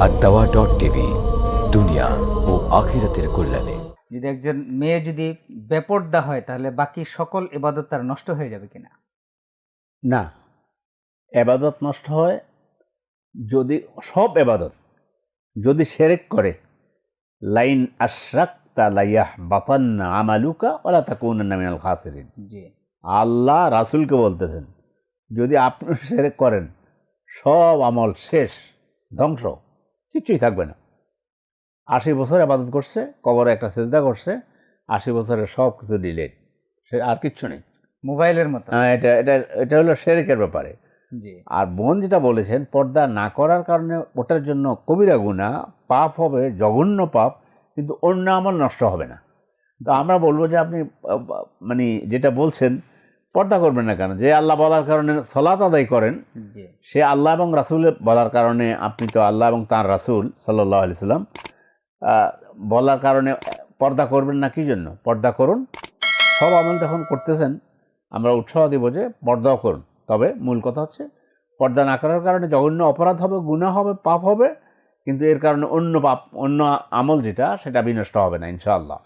আর দাওয়া dot TV দুনিয়া ও আখিরাতের কল্যাণে। যদি একজন মেয়ে যদি বেপর্দা হয় তাহলে বাকি সকল এবাদত তার নষ্ট হয়ে যাবে কিনা? না। এবাদত নষ্ট হয় যদি সব এবাদত যদি সেরেক করে। লাইন আশরাক লাইয়াহ বাতান্না আমালুকা ওলা তাকুন্না মিনাল খাসিরিন। জি। আল্লাহ রাসূলকে বলতেছেন যদি আপনি সেরেক করেন সব আমল শেষ ধ্বংস। কিচ্ছুই থাকবে না। আশি বছর আবাদত করছে কবরে একটা সেজদা করছে আশি বছরের সব কিছু ডিলেট। সে আর কিচ্ছু নেই। মোবাইলের মতো। হ্যাঁ এটা এটা এটা হলো শেরেকের ব্যাপারে। জি। আর বোন যেটা বলেছেন পর্দা না করার কারণে ওটার জন্য কবিরা গুণা পাপ হবে জঘন্য পাপ কিন্তু অন্য আমল নষ্ট হবে না। তো আমরা বলব যে আপনি মানে যেটা বলছেন পর্দা করবেন না কেন? যে আল্লাহ বলার কারণে সলাত আদায় করেন সে আল্লাহ এবং রাসুল বলার কারণে আপনি তো আল্লাহ এবং তাঁর রাসুল সাল্লাহ আলি সাল্লাম বলার কারণে পর্দা করবেন না কি জন্য? পর্দা করুন। সব আমল যখন করতেছেন আমরা উৎসাহ দিব যে পর্দাও করুন। তবে মূল কথা হচ্ছে পর্দা না করার কারণে জঘন্য অপরাধ হবে গুনাহ হবে পাপ হবে কিন্তু এর কারণে অন্য পাপ অন্য আমল যেটা সেটা বিনষ্ট হবে না ইনশাআল্লাহ।